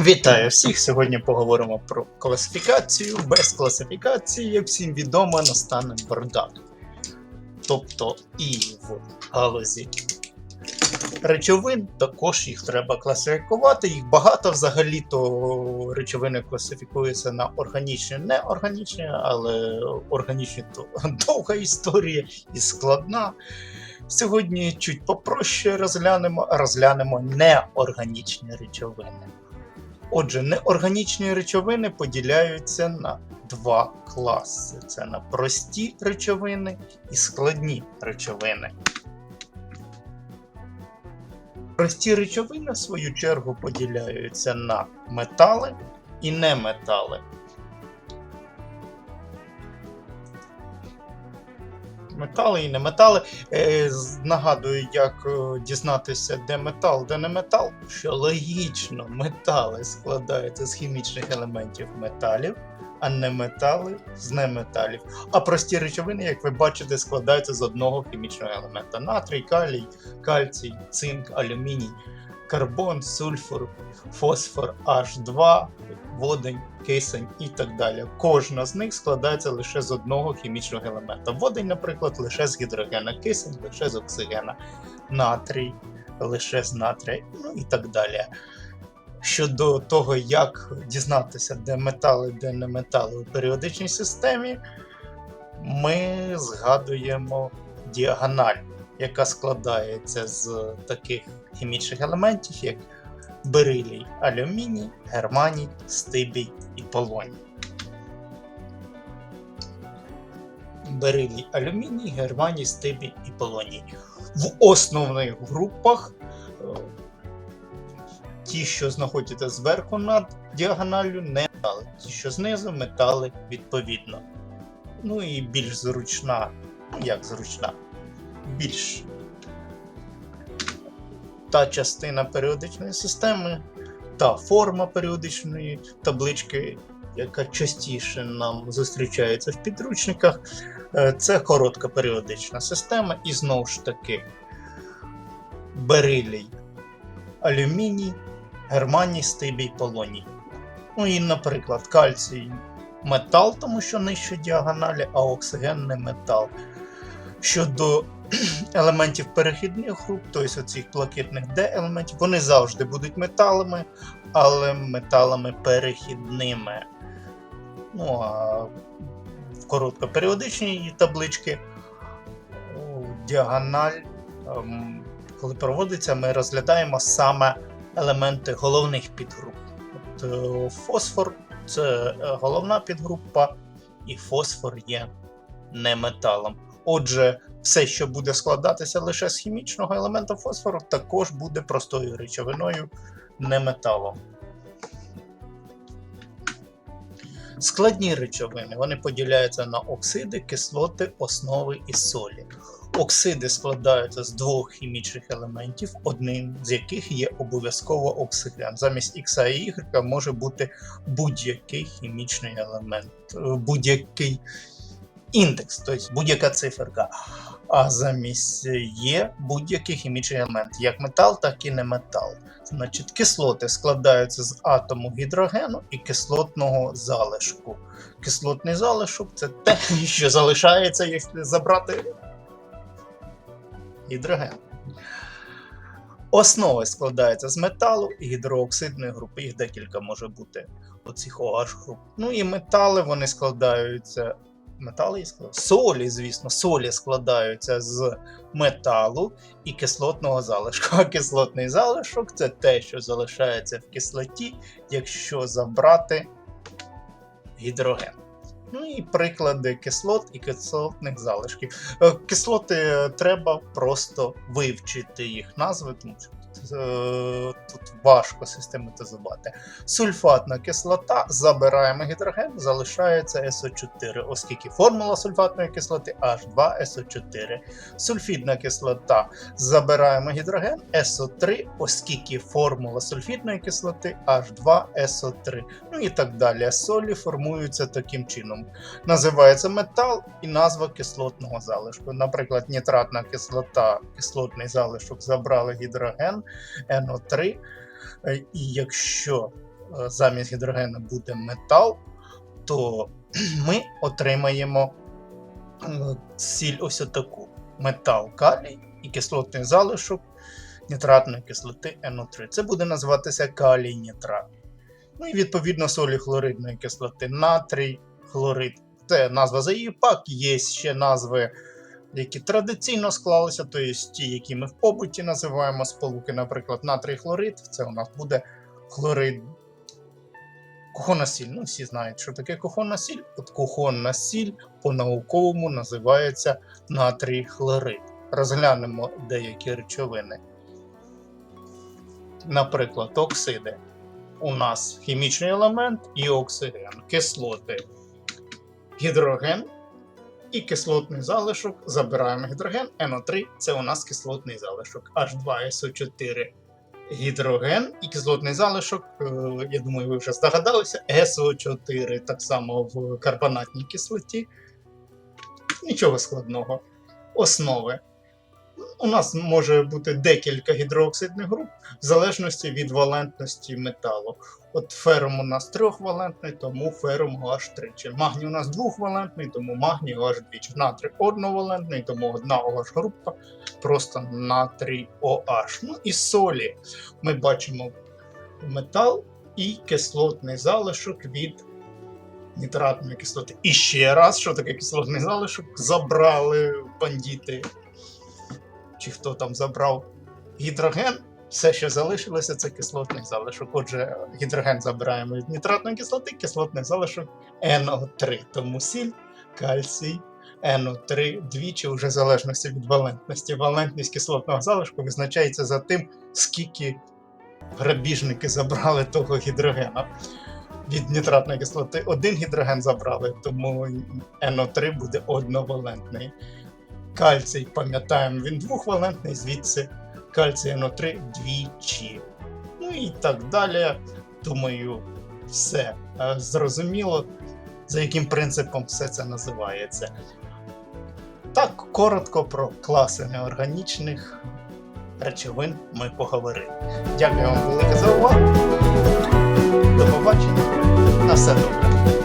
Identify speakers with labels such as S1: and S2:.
S1: Вітаю всіх! Сьогодні поговоримо про класифікацію. Без класифікації, як всім відомо, настане бардак. Тобто і в галузі речовин також їх треба класифікувати. Їх багато взагалі-то речовини класифікуються на органічні, неорганічні, але органічні то довга історія і складна. Сьогодні чуть попроще розглянемо, розглянемо неорганічні речовини. Отже, неорганічні речовини поділяються на два класи: це на прості речовини і складні речовини. Прості речовини, в свою чергу, поділяються на метали і неметали. Метали і неметали. Е, нагадую, як е, дізнатися, де метал, де не метал. Що логічно, метали складаються з хімічних елементів металів, а не метали з неметалів. А прості речовини, як ви бачите, складаються з одного хімічного елемента: натрій, калій, кальцій, цинк, алюміній, карбон, сульфур, фосфор, H2, водень, кисень і так далі. Кожна з них складається лише з одного хімічного елемента. Водень, наприклад, лише з гідрогена, кисень лише з оксигена, натрій лише з натрія, ну і так далі. Щодо того, як дізнатися, де метали, де не метали у періодичній системі, ми згадуємо діагональ, яка складається з таких хімічних елементів, як берилій, алюміній, германій, стибій і полоній. Берилій, алюміній, германій, стибій і полоній. В основних групах е, ті, що знаходяться зверху над діагоналлю, не метали. Ті, що знизу, метали відповідно. Ну і більш зручна, як зручна, більш та частина періодичної системи, та форма періодичної таблички, яка частіше нам зустрічається в підручниках. Е, Це коротка періодична система, і знову ж таки берилій, алюміній, германій, стибій, полоній. Ну і, наприклад, кальцій метал, тому що нижче діагоналі, а оксиген не метал. Щодо елементів перехідних груп, тобто оцих блакитних D-елементів, вони завжди будуть металами, але металами перехідними. Ну а в короткоперіодичній табличці у діагональ, ем, коли проводиться, ми розглядаємо саме елементи головних підгруп. От, е, фосфор це е, головна підгрупа, і фосфор є не металом. Отже, все, що буде складатися лише з хімічного елемента фосфору, також буде простою речовиною, не металом. Складні речовини вони поділяються на оксиди, кислоти, основи і солі. Оксиди складаються з двох хімічних елементів, одним з яких є обов'язково оксиген. Замість X і Y може бути будь-який хімічний елемент, будь-який індекс, тобто будь-яка циферка. А замість є будь-який хімічний елемент, як метал, так і не метал. Значить, кислоти складаються з атому гідрогену і кислотного залишку. Кислотний залишок це те, що залишається, якщо забрати гідроген. Основи складаються з металу і гідрооксидної групи. Їх декілька може бути оцих OH груп. Ну і метали вони складаються. Метали і склад- солі, звісно, солі складаються з металу і кислотного залишку. А кислотний залишок це те, що залишається в кислоті, якщо забрати гідроген. Ну і приклади кислот і кислотних залишків. Е, Кислоти треба просто вивчити їх назви, тому що тут важко систематизувати. Сульфатна кислота, забираємо гідроген, залишається СО4, оскільки формула сульфатної кислоти H2SO4. Сульфідна кислота, забираємо гідроген СО3, оскільки формула сульфідної кислоти H2SO3. Ну і так далі. Солі формуються таким чином. Називається метал і назва кислотного залишку. Наприклад, нітратна кислота, кислотний залишок забрали гідроген НО3. Е, І якщо е, замість гідрогену буде метал, то ми отримаємо е, сіль ось отаку: метал калій і кислотний залишок нітратної кислоти НО3. Це буде називатися калій нітрат. Ну і відповідно солі хлоридної кислоти натрій, хлорид. Це назва за її пак. Є ще назви, які традиційно склалися, тобто ті, які ми в побуті називаємо сполуки, наприклад, натрій хлорид. Це у нас буде хлорид. Кухонна сіль. Ну, всі знають, що таке кухонна сіль. От кухонна сіль по-науковому називається натрій хлорид. Розглянемо деякі речовини. Наприклад, оксиди. У нас хімічний елемент і оксиген, кислоти, гідроген і кислотний залишок. Забираємо гідроген, НО3 це у нас кислотний залишок, H2SO4 гідроген і кислотний залишок, е, я думаю, ви вже здогадалися, СО4 так само в карбонатній кислоті. Нічого складного. Основи. У нас може бути декілька гідрооксидних груп в залежності від валентності металу. От ферум у нас трьохвалентний, тому ферум аж тричі. Магній у нас двохвалентний, тому магній аж двічі. Натрій одновалентний, тому одна OH група, просто натрій OH. Ну і солі. Ми бачимо метал і кислотний залишок від нітратної кислоти. І ще раз, що таке кислотний залишок? Забрали бандити. Чи хто там забрав гідроген? Все, що залишилося, це кислотний залишок. Отже, гідроген забираємо від нітратної кислоти, кислотний залишок НО3. Тому сіль, кальцій, НО3 двічі, вже в залежності від валентності. Валентність кислотного залишку визначається за тим, скільки грабіжники забрали того гідрогена. Від нітратної кислоти один гідроген забрали, тому НО3 буде одновалентний. Кальцій, пам'ятаємо, він двохвалентний, звідси кальцій НО3 двічі. Ну і так далі. Думаю, все е, зрозуміло, за яким принципом все це називається. Так, коротко про класи неорганічних речовин ми поговорили. Дякую вам велике за увагу. До побачення. На все добре.